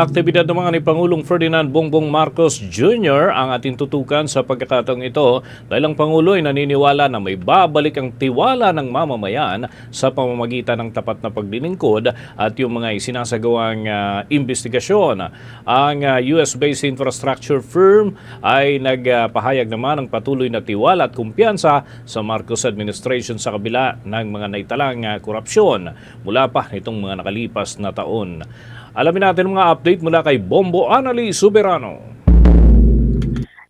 mga aktibidad ng mga ni Pangulong Ferdinand Bongbong Marcos Jr. ang ating tutukan sa pagkakataong ito dahil ang Pangulo ay naniniwala na may babalik ang tiwala ng mamamayan sa pamamagitan ng tapat na paglilingkod at yung mga isinasagawang ah, investigasyon. Ang ah, US-based infrastructure firm ay nagpahayag naman ng patuloy na tiwala at kumpiyansa sa Marcos administration sa kabila ng mga naitalang ah, korupsyon mula pa nitong mga nakalipas na taon. Alamin natin mga update mula kay Bombo Anali Soberano.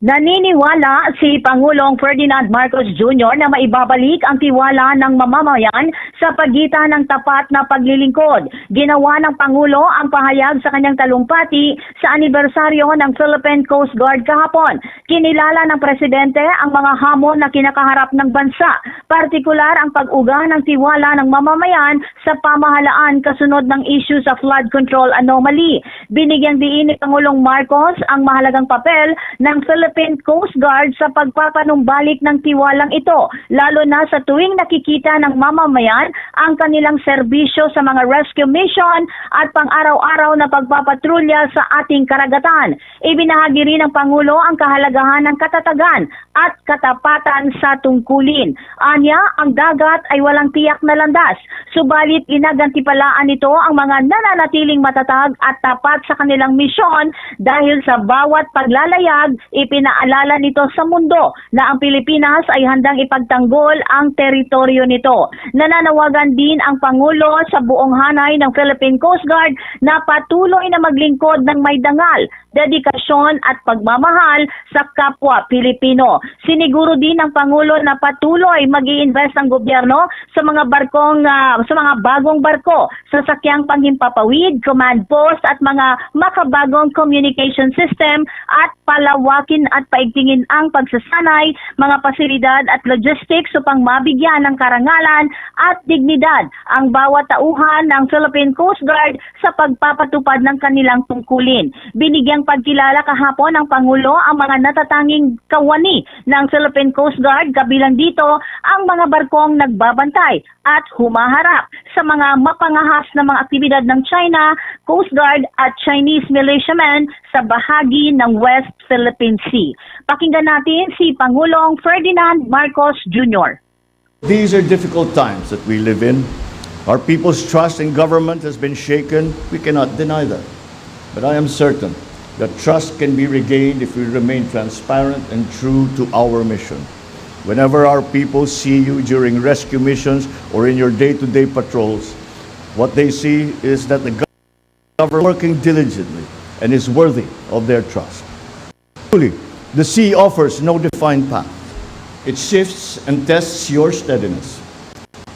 Naniniwala si Pangulong Ferdinand Marcos Jr. na maibabalik ang tiwala ng mamamayan sa pagitan ng tapat na paglilingkod. Ginawa ng Pangulo ang pahayag sa kanyang talumpati sa anibersaryo ng Philippine Coast Guard kahapon. Kinilala ng Presidente ang mga hamon na kinakaharap ng bansa, partikular ang pag-uga ng tiwala ng mamamayan sa pamahalaan kasunod ng issue sa flood control anomaly. Binigyang diin ni Pangulong Marcos ang mahalagang papel ng Philippine Coast Guard sa pagpapanumbalik ng tiwalang ito, lalo na sa tuwing nakikita ng mamamayan ang kanilang serbisyo sa mga rescue mission at pang-araw-araw na pagpapatrolya sa ating karagatan. Ibinahagi rin ng Pangulo ang kahalagahan ng katatagan at katapatan sa tungkulin. Anya, ang dagat ay walang tiyak na landas, subalit inagantipalaan nito ang mga nananatiling matatag at tapat sa kanilang misyon dahil sa bawat paglalayag, ipinaalala nito sa mundo na ang Pilipinas ay handang ipagtanggol ang teritoryo nito. Nananawagan din ang Pangulo sa buong hanay ng Philippine Coast Guard na patuloy na maglingkod ng may dangal, dedikasyon at pagmamahal sa kapwa Pilipino. Siniguro din ng Pangulo na patuloy mag invest ang gobyerno sa mga barkong ah, sa mga bagong barko, sasakyang panghimpapawid, command post at mga makabagong communication system at palawakin at paigtingin ang pagsasanay, mga pasilidad at logistics upang mabigyan ng karangalan at dignidad ang bawat tauhan ng Philippine Coast Guard sa pagpapatupad ng kanilang tungkulin. Binigyang pagkilala kahapon ng Pangulo ang mga natatanging kawani ng Philippine Coast Guard kabilang dito ang mga barkong nagbabantay at humaharap sa mga mapangahas na mga aktibidad ng China, Coast Guard at Chinese militiamen sa bahagi ng West Philippine Sea. Pakinggan natin si Pangulong Ferdinand Marcos Jr. These are difficult times that we live in. Our people's trust in government has been shaken. We cannot deny that. But I am certain that trust can be regained if we remain transparent and true to our mission. Whenever our people see you during rescue missions or in your day to day patrols, what they see is that the government is working diligently and is worthy of their trust. Truly, the sea offers no defined path. It shifts and tests your steadiness.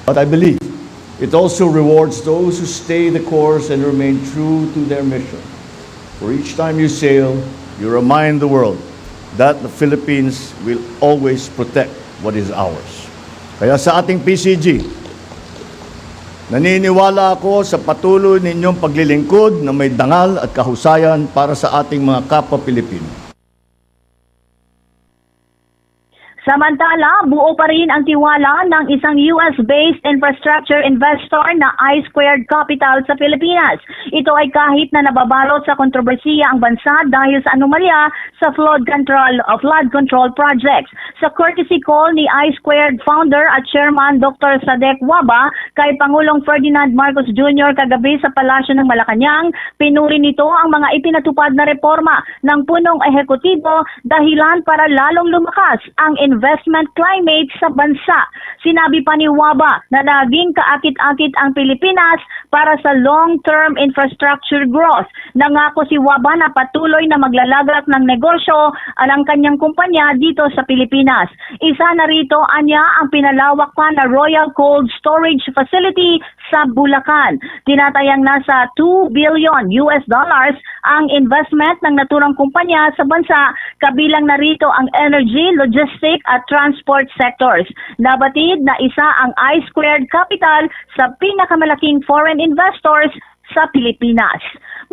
But I believe it also rewards those who stay the course and remain true to their mission. For each time you sail, you remind the world that the Philippines will always protect what is ours. Kaya sa ating PCG, naniniwala ako sa patuloy ninyong paglilingkod na may dangal at kahusayan para sa ating mga kapwa Pilipino. Samantala, buo pa rin ang tiwala ng isang US-based infrastructure investor na I-Squared Capital sa Pilipinas. Ito ay kahit na nababalot sa kontrobersiya ang bansa dahil sa anomalya sa flood control of flood control projects. Sa courtesy call ni I-Squared founder at chairman Dr. Sadek Waba kay Pangulong Ferdinand Marcos Jr. kagabi sa Palasyo ng Malacanang, pinuri nito ang mga ipinatupad na reforma ng punong ehekutibo dahilan para lalong lumakas ang investment climate sa bansa. Sinabi pa ni Waba na naging kaakit-akit ang Pilipinas para sa long-term infrastructure growth. Nangako si Waba na patuloy na maglalagak ng negosyo ang kanyang kumpanya dito sa Pilipinas. Isa na rito anya ang pinalawak pa na Royal Cold Storage Facility sa Bulacan. Tinatayang nasa 2 billion US dollars ang investment ng naturang kumpanya sa bansa kabilang na rito ang energy, logistic at transport sectors. Nabatid na isa ang I-Squared Capital sa pinakamalaking foreign investors sa Pilipinas.